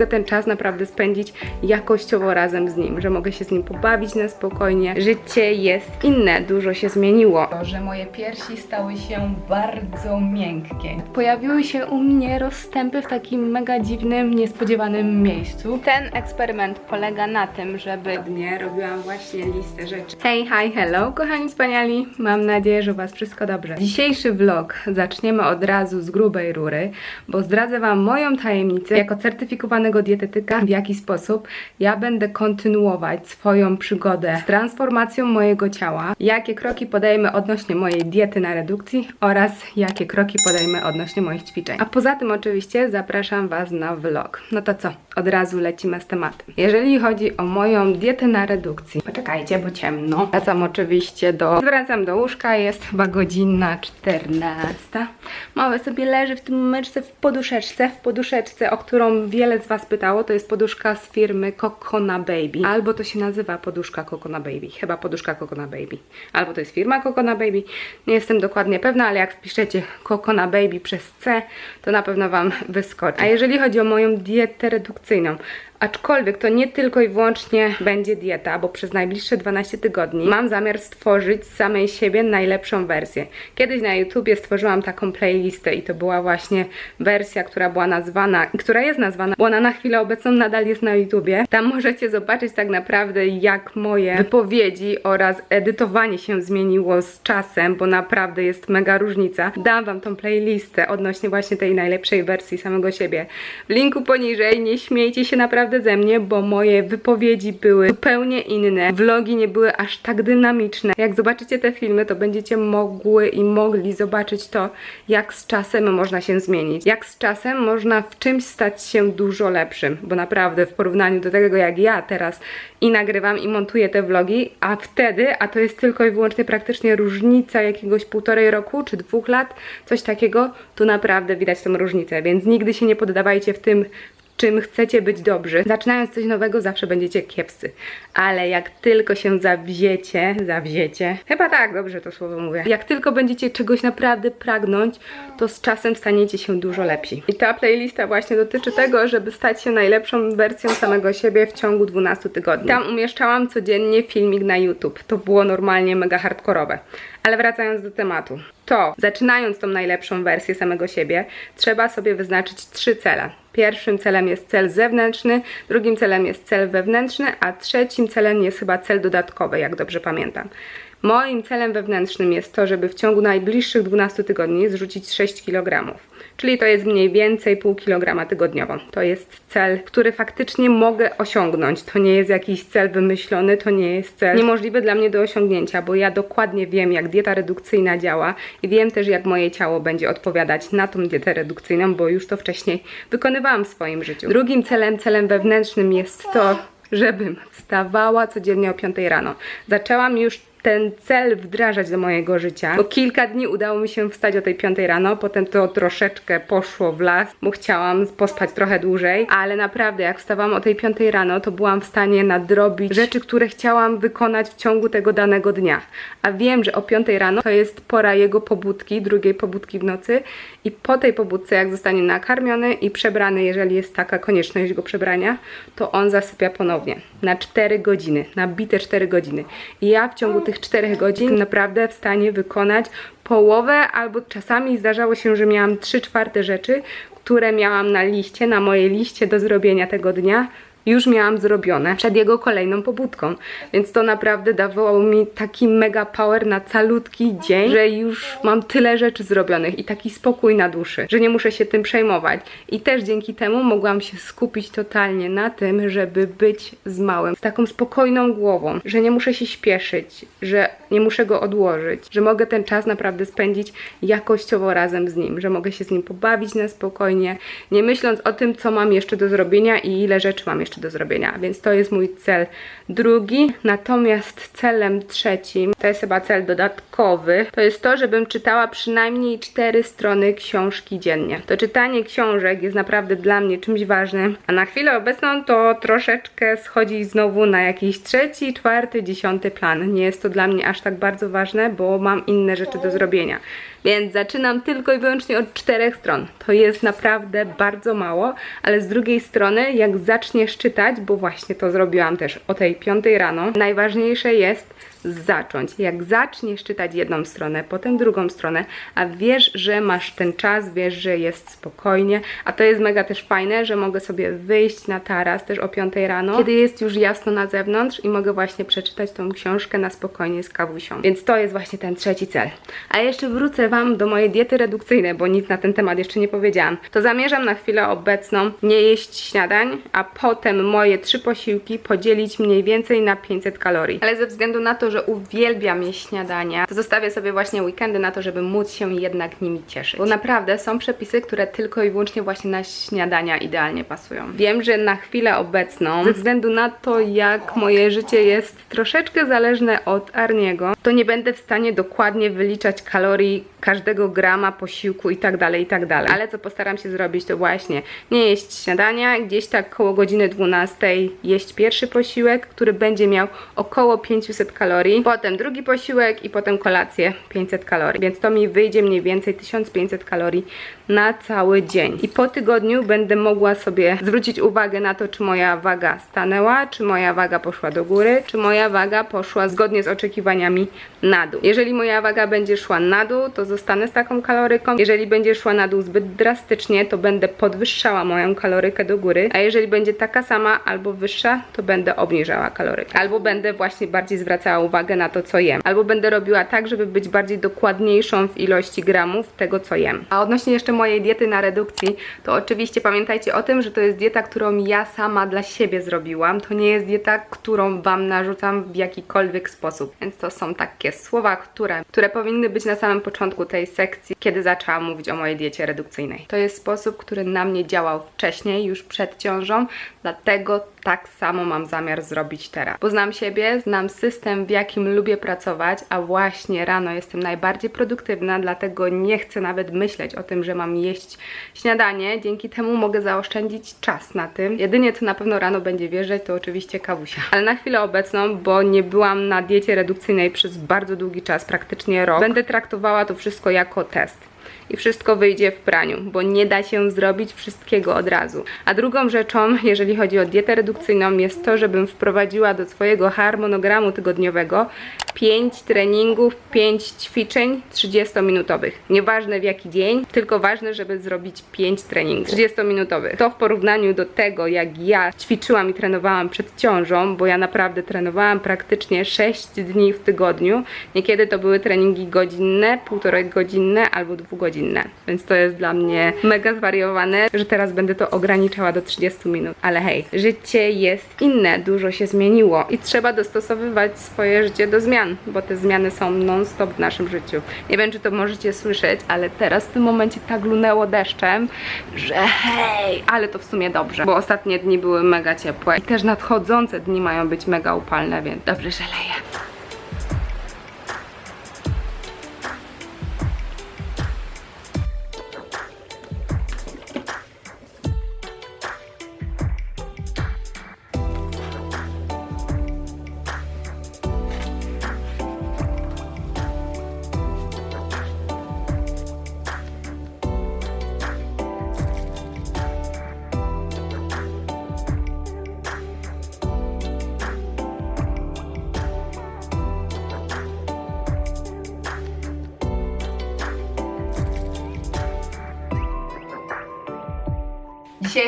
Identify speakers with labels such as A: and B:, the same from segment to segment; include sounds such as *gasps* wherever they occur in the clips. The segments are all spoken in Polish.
A: mogę ten czas naprawdę spędzić jakościowo razem z nim, że mogę się z nim pobawić na spokojnie. Życie jest inne, dużo się zmieniło. To, że moje piersi stały się bardzo miękkie. Pojawiły się u mnie rozstępy w takim mega dziwnym, niespodziewanym miejscu. Ten eksperyment polega na tym, żeby dnie robiłam właśnie listę rzeczy. Hej, hi, hello, kochani wspaniali. Mam nadzieję, że u Was wszystko dobrze. Dzisiejszy vlog zaczniemy od razu z grubej rury, bo zdradzę Wam moją tajemnicę jako dietetyka, w jaki sposób ja będę kontynuować swoją przygodę z transformacją mojego ciała, jakie kroki podejmę odnośnie mojej diety na redukcji oraz jakie kroki podejmę odnośnie moich ćwiczeń. A poza tym oczywiście zapraszam Was na vlog. No to co? Od razu lecimy z tematem. Jeżeli chodzi o moją dietę na redukcji, poczekajcie, bo ciemno. Wracam oczywiście do... Wracam do łóżka, jest chyba godzina 14. Mały sobie leży w tym meczce w poduszeczce, w poduszeczce, o którą wiele z Was pytało. To jest poduszka z firmy Kokona Baby. Albo to się nazywa poduszka Kokona Baby. Chyba poduszka Kokona Baby. Albo to jest firma Kokona Baby. Nie jestem dokładnie pewna, ale jak wpiszecie Kokona Baby przez C, to na pewno Wam wyskoczy. A jeżeli chodzi o moją dietę redukcyjną, Aczkolwiek to nie tylko i wyłącznie będzie dieta, bo przez najbliższe 12 tygodni mam zamiar stworzyć z samej siebie najlepszą wersję. Kiedyś na YouTubie stworzyłam taką playlistę i to była właśnie wersja, która była nazwana, która jest nazwana, bo ona na chwilę obecną nadal jest na YouTubie. Tam możecie zobaczyć tak naprawdę jak moje wypowiedzi oraz edytowanie się zmieniło z czasem, bo naprawdę jest mega różnica. Dam wam tą playlistę odnośnie właśnie tej najlepszej wersji samego siebie. W linku poniżej, nie śmiejcie się naprawdę ze mnie, bo moje wypowiedzi były zupełnie inne. Vlogi nie były aż tak dynamiczne. Jak zobaczycie te filmy, to będziecie mogły i mogli zobaczyć to, jak z czasem można się zmienić. Jak z czasem można w czymś stać się dużo lepszym, bo naprawdę w porównaniu do tego, jak ja teraz i nagrywam i montuję te vlogi, a wtedy, a to jest tylko i wyłącznie praktycznie różnica jakiegoś półtorej roku czy dwóch lat, coś takiego, tu naprawdę widać tą różnicę, więc nigdy się nie poddawajcie w tym, czym chcecie być dobrzy. Zaczynając coś nowego, zawsze będziecie kiepscy. Ale jak tylko się zawziecie, zawziecie, chyba tak, dobrze to słowo mówię. Jak tylko będziecie czegoś naprawdę pragnąć, to z czasem staniecie się dużo lepsi. I ta playlista właśnie dotyczy tego, żeby stać się najlepszą wersją samego siebie w ciągu 12 tygodni. Tam umieszczałam codziennie filmik na YouTube. To było normalnie mega hardkorowe. Ale wracając do tematu, to zaczynając tą najlepszą wersję samego siebie, trzeba sobie wyznaczyć trzy cele. Pierwszym celem jest cel zewnętrzny, drugim celem jest cel wewnętrzny, a trzecim celem jest chyba cel dodatkowy, jak dobrze pamiętam. Moim celem wewnętrznym jest to, żeby w ciągu najbliższych 12 tygodni zrzucić 6 kg. Czyli to jest mniej więcej pół kilograma tygodniowo. To jest cel, który faktycznie mogę osiągnąć. To nie jest jakiś cel wymyślony, to nie jest cel niemożliwy dla mnie do osiągnięcia, bo ja dokładnie wiem, jak dieta redukcyjna działa i wiem też, jak moje ciało będzie odpowiadać na tą dietę redukcyjną, bo już to wcześniej wykonywałam w swoim życiu. Drugim celem, celem wewnętrznym jest to, żebym wstawała codziennie o 5 rano. Zaczęłam już ten cel wdrażać do mojego życia, bo kilka dni udało mi się wstać o tej 5 rano, potem to troszeczkę poszło w las, bo chciałam pospać trochę dłużej, ale naprawdę jak wstawałam o tej 5 rano, to byłam w stanie nadrobić rzeczy, które chciałam wykonać w ciągu tego danego dnia. A wiem, że o 5 rano to jest pora jego pobudki, drugiej pobudki w nocy i po tej pobudce, jak zostanie nakarmiony i przebrany, jeżeli jest taka konieczność go przebrania, to on zasypia ponownie na 4 godziny, na bite 4 godziny. I ja w ciągu tych 4 godzin naprawdę w stanie wykonać połowę, albo czasami zdarzało się, że miałam 3 czwarte rzeczy, które miałam na liście, na mojej liście do zrobienia tego dnia, już miałam zrobione przed jego kolejną pobudką. Więc to naprawdę dawało mi taki mega power na calutki dzień, że już mam tyle rzeczy zrobionych i taki spokój na duszy, że nie muszę się tym przejmować. I też dzięki temu mogłam się skupić totalnie na tym, żeby być z małym, z taką spokojną głową, że nie muszę się śpieszyć, że nie muszę go odłożyć, że mogę ten czas naprawdę spędzić jakościowo razem z nim, że mogę się z nim pobawić na spokojnie, nie myśląc o tym, co mam jeszcze do zrobienia i ile rzeczy mam jeszcze do zrobienia. Więc to jest mój cel drugi. Natomiast celem trzecim, to jest chyba cel dodatkowy, to jest to, żebym czytała przynajmniej cztery strony książki dziennie. To czytanie książek jest naprawdę dla mnie czymś ważnym, a na chwilę obecną to troszeczkę schodzi znowu na jakiś trzeci, czwarty, dziesiąty plan. Nie jest to dla mnie aż tak bardzo ważne, bo mam inne rzeczy do zrobienia. Więc zaczynam tylko i wyłącznie od czterech stron. To jest naprawdę bardzo mało, ale z drugiej strony, jak zaczniesz czytać, bo właśnie to zrobiłam też o tej piątej rano, najważniejsze jest zacząć. Jak zaczniesz czytać jedną stronę, potem drugą stronę, a wiesz, że masz ten czas, wiesz, że jest spokojnie, a to jest mega też fajne, że mogę sobie wyjść na taras też o 5 rano, kiedy jest już jasno na zewnątrz i mogę właśnie przeczytać tą książkę na spokojnie z kawusią. Więc to jest właśnie ten trzeci cel. A jeszcze wrócę Wam do mojej diety redukcyjnej, bo nic na ten temat jeszcze nie powiedziałam. To zamierzam na chwilę obecną nie jeść śniadań, a potem moje trzy posiłki podzielić mniej więcej na 500 kalorii. Ale ze względu na to, że uwielbiam jeść śniadania, to zostawię sobie właśnie weekendy na to, żeby móc się jednak nimi cieszyć. Bo naprawdę są przepisy, które tylko i wyłącznie właśnie na śniadania idealnie pasują. Wiem, że na chwilę obecną, ze względu na to, jak moje życie jest troszeczkę zależne od Arniego, to nie będę w stanie dokładnie wyliczać kalorii każdego grama posiłku i tak dalej, i tak dalej. Ale co postaram się zrobić, to właśnie nie jeść śniadania, gdzieś tak koło godziny 12 jeść pierwszy posiłek, który będzie miał około 500 kalorii, potem drugi posiłek i potem kolację 500 kalorii. Więc to mi wyjdzie mniej więcej 1500 kalorii na cały dzień. I po tygodniu będę mogła sobie zwrócić uwagę na to, czy moja waga stanęła, czy moja waga poszła do góry, czy moja waga poszła zgodnie z oczekiwaniami na dół. Jeżeli moja waga będzie szła na dół, to zostanę z taką kaloryką. Jeżeli będzie szła na dół zbyt drastycznie, to będę podwyższała moją kalorykę do góry, a jeżeli będzie taka sama albo wyższa, to będę obniżała kalorykę. Albo będę właśnie bardziej zwracała uwagę na to, co jem. Albo będę robiła tak, żeby być bardziej dokładniejszą w ilości gramów tego, co jem. A odnośnie jeszcze mojej diety na redukcji, to oczywiście pamiętajcie o tym, że to jest dieta, którą ja sama dla siebie zrobiłam. To nie jest dieta, którą Wam narzucam w jakikolwiek sposób. Więc to są takie słowa, które, które powinny być na samym początku tej sekcji, kiedy zaczęłam mówić o mojej diecie redukcyjnej. To jest sposób, który na mnie działał wcześniej, już przed ciążą, dlatego tak samo mam zamiar zrobić teraz. Poznam siebie, znam system, w jakim lubię pracować, a właśnie rano jestem najbardziej produktywna, dlatego nie chcę nawet myśleć o tym, że mam jeść śniadanie. Dzięki temu mogę zaoszczędzić czas na tym. Jedynie co na pewno rano będzie wjeżdżać, to oczywiście kawusia. Ale na chwilę obecną, bo nie byłam na diecie redukcyjnej przez bardzo długi czas, praktycznie rok, będę traktowała to wszystko jako test i wszystko wyjdzie w praniu, bo nie da się zrobić wszystkiego od razu. A drugą rzeczą, jeżeli chodzi o dietę redukcyjną, jest to, żebym wprowadziła do swojego harmonogramu tygodniowego 5 treningów, 5 ćwiczeń 30-minutowych. Nieważne w jaki dzień, tylko ważne, żeby zrobić 5 treningów 30-minutowych. To w porównaniu do tego, jak ja ćwiczyłam i trenowałam przed ciążą, bo ja naprawdę trenowałam praktycznie 6 dni w tygodniu. Niekiedy to były treningi godzinne, półtorej godzinne albo dwugodzinne. Więc to jest dla mnie mega zwariowane, że teraz będę to ograniczała do 30 minut. Ale hej, życie jest inne, dużo się zmieniło i trzeba dostosowywać swoje życie do zmian, bo te zmiany są non-stop w naszym życiu. Nie wiem, czy to możecie słyszeć, ale teraz w tym momencie tak lunęło deszczem, że hej, ale to w sumie dobrze, bo ostatnie dni były mega ciepłe i też nadchodzące dni mają być mega upalne, więc dobrze, że leje.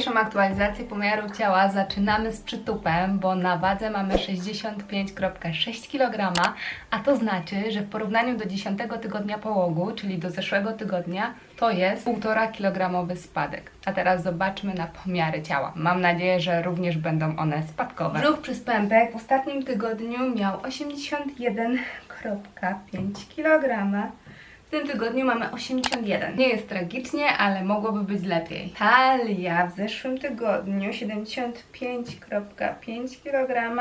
A: Dzisiejszą aktualizację pomiaru ciała zaczynamy z przytupem, bo na wadze mamy 65,6 kg, a to znaczy, że w porównaniu do 10 tygodnia połogu, czyli do zeszłego tygodnia, to jest 1,5 kg spadek. A teraz zobaczmy na pomiary ciała. Mam nadzieję, że również będą one spadkowe. Brzuch przez pępek w ostatnim tygodniu miał 81,5 kg. W tym tygodniu mamy 81. Nie jest tragicznie, ale mogłoby być lepiej. Talia w zeszłym tygodniu 75,5 kg.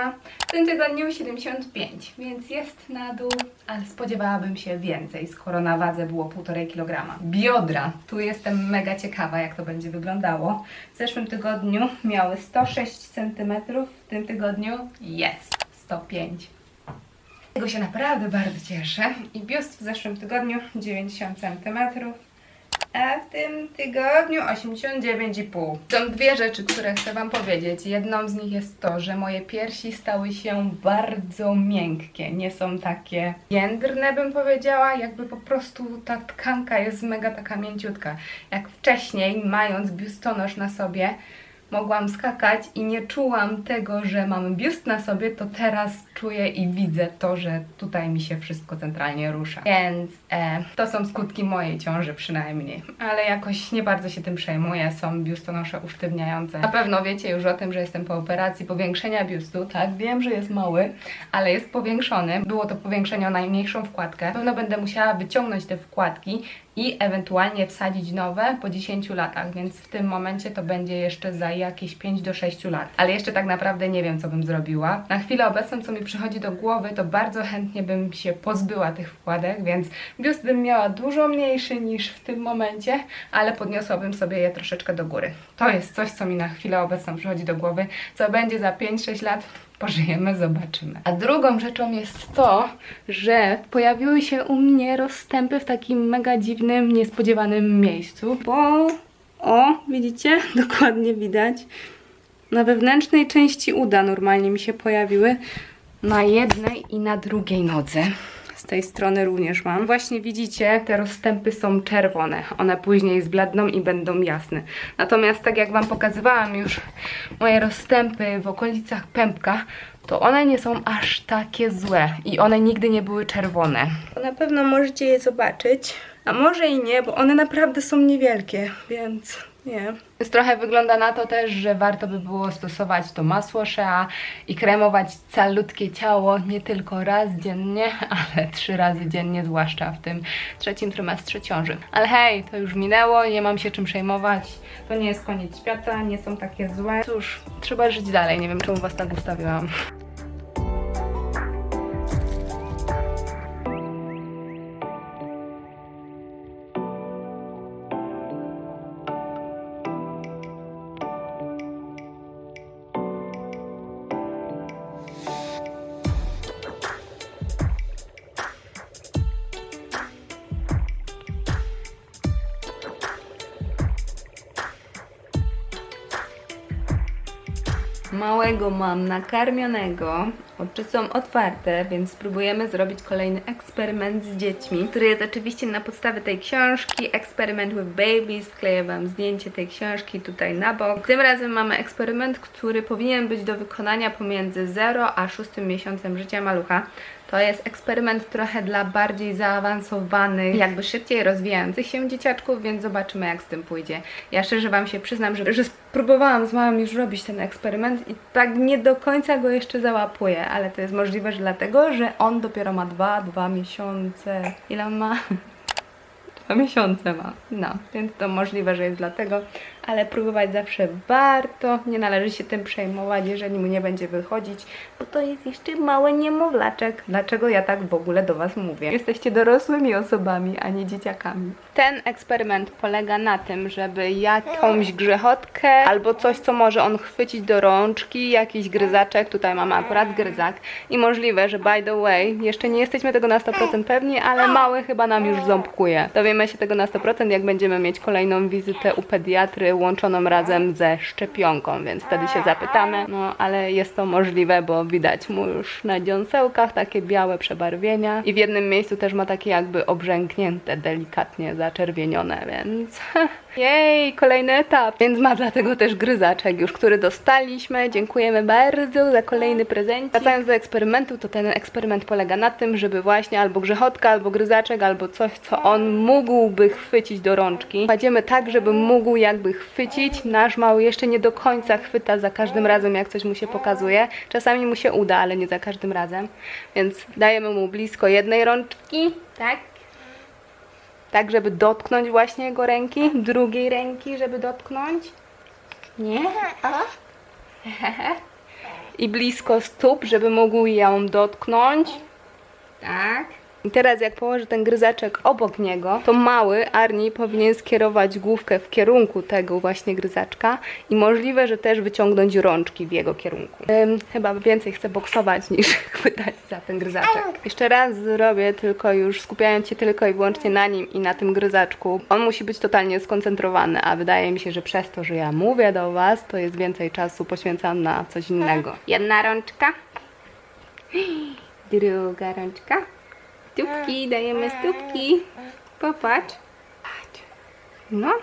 A: W tym tygodniu 75, więc jest na dół, ale spodziewałabym się więcej, skoro na wadze było 1,5 kg. Biodra. Tu jestem mega ciekawa, jak to będzie wyglądało. W zeszłym tygodniu miały 106 cm, w tym tygodniu jest 105 Tego się naprawdę bardzo cieszę. I biust w zeszłym tygodniu 90 cm. A w tym tygodniu 89,5. Są dwie rzeczy, które chcę Wam powiedzieć. Jedną z nich jest to, że moje piersi stały się bardzo miękkie. Nie są takie jędrne, bym powiedziała. Jakby po prostu ta tkanka jest mega taka mięciutka. Jak wcześniej, mając biustonosz na sobie, mogłam skakać i nie czułam tego, że mam biust na sobie, to teraz czuję i widzę to, że tutaj mi się wszystko centralnie rusza. Więc e, to są skutki mojej ciąży przynajmniej. Ale jakoś nie bardzo się tym przejmuję, są biustonosze usztywniające. Na pewno wiecie już o tym, że jestem po operacji powiększenia biustu, tak? Wiem, że jest mały, ale jest powiększony. Było to powiększenie o najmniejszą wkładkę. Na pewno będę musiała wyciągnąć te wkładki i ewentualnie wsadzić nowe po 10 latach, więc w tym momencie to będzie jeszcze za jakieś 5 do 6 lat. Ale jeszcze tak naprawdę nie wiem, co bym zrobiła. Na chwilę obecną, co mi przychodzi do głowy, to bardzo chętnie bym się pozbyła tych wkładek, więc biust bym miała dużo mniejszy niż w tym momencie, ale podniosłabym sobie je troszeczkę do góry. To jest coś, co mi na chwilę obecną przychodzi do głowy. Co będzie za 5-6 lat, Pożyjemy, zobaczymy. A drugą rzeczą jest to, że pojawiły się u mnie rozstępy w takim mega dziwnym, niespodziewanym miejscu, bo o, widzicie? *laughs* Dokładnie widać. Na wewnętrznej części uda normalnie mi się pojawiły. Na jednej i na drugiej nodze. Tej strony również mam. Właśnie widzicie, te rozstępy są czerwone. One później zbladną i będą jasne. Natomiast tak jak Wam pokazywałam już moje rozstępy w okolicach pępka, to one nie są aż takie złe i one nigdy nie były czerwone. Na pewno możecie je zobaczyć, a może i nie, bo one naprawdę są niewielkie, więc nie. Więc trochę wygląda na to też, że warto by było stosować to masło Shea i kremować calutkie ciało nie tylko raz dziennie, *laughs* ale trzy razy dziennie, zwłaszcza w tym trzecim trymestrze ciąży. Ale hej, to już minęło, nie mam się czym przejmować. To nie jest koniec świata, nie są takie złe. Cóż, trzeba żyć dalej. Nie wiem, czemu was tak ustawiłam. Małego mam nakarmionego, oczy są otwarte, więc spróbujemy zrobić kolejny eksperyment z dziećmi, który jest oczywiście na podstawie tej książki Experiment with Babies. Wkleję Wam zdjęcie tej książki tutaj na bok. Tym razem mamy eksperyment, który powinien być do wykonania pomiędzy 0 a 6 miesiącem życia malucha. To jest eksperyment trochę dla bardziej zaawansowanych, jakby szybciej rozwijających się dzieciaczków, więc zobaczymy jak z tym pójdzie. Ja szczerze Wam się przyznam, że, że spróbowałam z małym już robić ten eksperyment i tak nie do końca go jeszcze załapuję, ale to jest możliwe, że dlatego, że on dopiero ma dwa, dwa miesiące. Ile on ma? *laughs* Dwa miesiące ma. No, więc to możliwe, że jest dlatego, ale próbować zawsze warto. Nie należy się tym przejmować, jeżeli mu nie będzie wychodzić, bo to jest jeszcze mały niemowlaczek. Dlaczego ja tak w ogóle do Was mówię? Jesteście dorosłymi osobami, a nie dzieciakami. Ten eksperyment polega na tym, żeby jakąś grzechotkę albo coś, co może on chwycić do rączki, jakiś gryzaczek, tutaj mamy akurat gryzak i możliwe, że by the way, jeszcze nie jesteśmy tego na 100% pewni, ale mały chyba nam już ząbkuje. Dowiemy się tego na 100% jak będziemy mieć kolejną wizytę u pediatry łączoną razem ze szczepionką, więc wtedy się zapytamy, no ale jest to możliwe, bo widać mu już na dziąsełkach takie białe przebarwienia i w jednym miejscu też ma takie jakby obrzęknięte, delikatnie zaczerwienione, więc *laughs* jej, kolejny etap, więc ma dlatego też gryzaczek już, który dostaliśmy. Dziękujemy bardzo za kolejny prezent. Wracając do eksperymentu, to ten eksperyment polega na tym, żeby właśnie albo grzechotka, albo gryzaczek, albo coś, co on mógłby chwycić do rączki. Kładziemy tak, żeby mógł jakby chwycić. Nasz mały jeszcze nie do końca chwyta za każdym razem, jak coś mu się pokazuje. Czasami mu się uda, ale nie za każdym razem. Więc dajemy mu blisko jednej rączki, tak? Tak, żeby dotknąć właśnie jego ręki, drugiej ręki, żeby dotknąć. Nie? *laughs* I blisko stóp, żeby mógł ją dotknąć. Tak. I teraz jak położę ten gryzaczek obok niego, to mały Arni powinien skierować główkę w kierunku tego właśnie gryzaczka i możliwe, że też wyciągnąć rączki w jego kierunku. Ym, chyba więcej chcę boksować *laughs* niż chwytać za ten gryzaczek. Jeszcze raz zrobię, tylko już skupiając się tylko i wyłącznie na nim i na tym gryzaczku. On musi być totalnie skoncentrowany, a wydaje mi się, że przez to, że ja mówię do Was, to jest więcej czasu poświęcam na coś innego. Jedna rączka. *gasps* Druga rączka. Stópki, dajemy stópki. Popatrz. Patrz. No.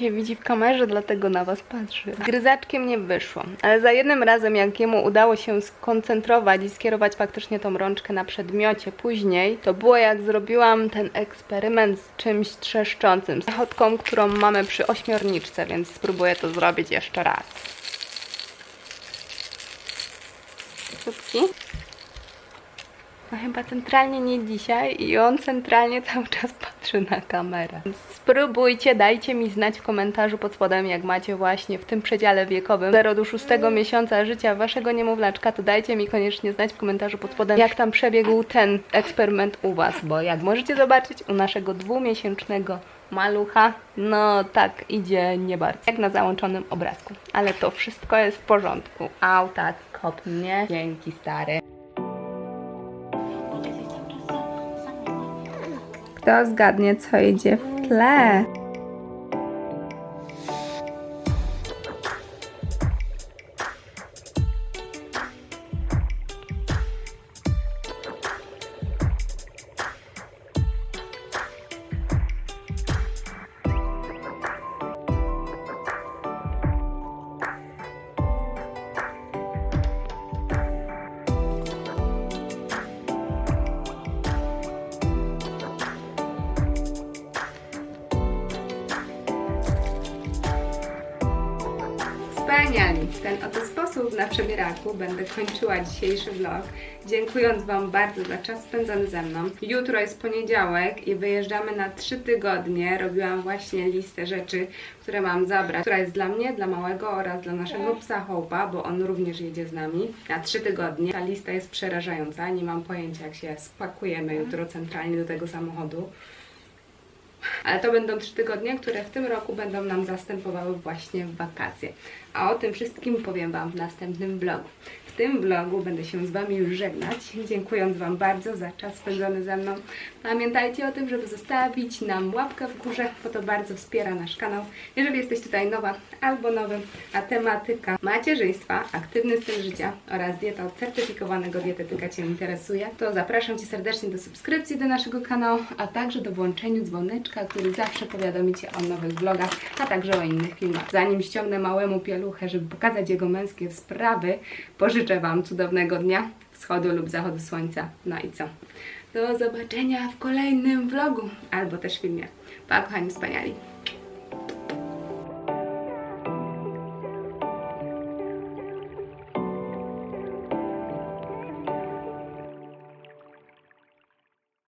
A: się widzi w kamerze, dlatego na was patrzy. Z gryzaczkiem nie wyszło, ale za jednym razem, jak jemu udało się skoncentrować i skierować faktycznie tą rączkę na przedmiocie później, to było jak zrobiłam ten eksperyment z czymś trzeszczącym, z chodką, którą mamy przy ośmiorniczce, więc spróbuję to zrobić jeszcze raz. aqui. No chyba centralnie nie dzisiaj i on centralnie cały czas patrzy na kamerę. Spróbujcie, dajcie mi znać w komentarzu pod spodem, jak macie właśnie w tym przedziale wiekowym 0 do 6 miesiąca życia waszego niemowlaczka, to dajcie mi koniecznie znać w komentarzu pod spodem, jak tam przebiegł ten eksperyment u was, bo jak możecie zobaczyć, u naszego dwumiesięcznego malucha, no tak idzie nie bardzo, jak na załączonym obrazku. Ale to wszystko jest w porządku. Au, tak, kop mnie. Dzięki, stary. Kto zgadnie, co idzie w tle? Na przebieraku będę kończyła dzisiejszy vlog. Dziękując Wam bardzo za czas spędzony ze mną. Jutro jest poniedziałek i wyjeżdżamy na trzy tygodnie. Robiłam właśnie listę rzeczy, które mam zabrać, która jest dla mnie, dla małego oraz dla naszego psa Hope'a, bo on również jedzie z nami na trzy tygodnie. Ta lista jest przerażająca. Nie mam pojęcia, jak się spakujemy jutro centralnie do tego samochodu. Ale to będą trzy tygodnie, które w tym roku będą nam zastępowały właśnie wakacje. A o tym wszystkim powiem Wam w następnym vlogu. Tym vlogu będę się z Wami już żegnać, dziękując Wam bardzo za czas spędzony ze mną. Pamiętajcie o tym, żeby zostawić nam łapkę w górze, bo to bardzo wspiera nasz kanał. Jeżeli jesteś tutaj nowa albo nowy, a tematyka macierzyństwa, aktywny styl życia oraz dieta od certyfikowanego dietetyka Cię interesuje, to zapraszam Cię serdecznie do subskrypcji do naszego kanału, a także do włączenia dzwoneczka, który zawsze powiadomi Cię o nowych vlogach, a także o innych filmach. Zanim ściągnę małemu pieluchę, żeby pokazać jego męskie sprawy, pożyczę Wam cudownego dnia, wschodu lub zachodu słońca. No i co? Do zobaczenia w kolejnym vlogu albo też filmie. Pa, kochani wspaniali!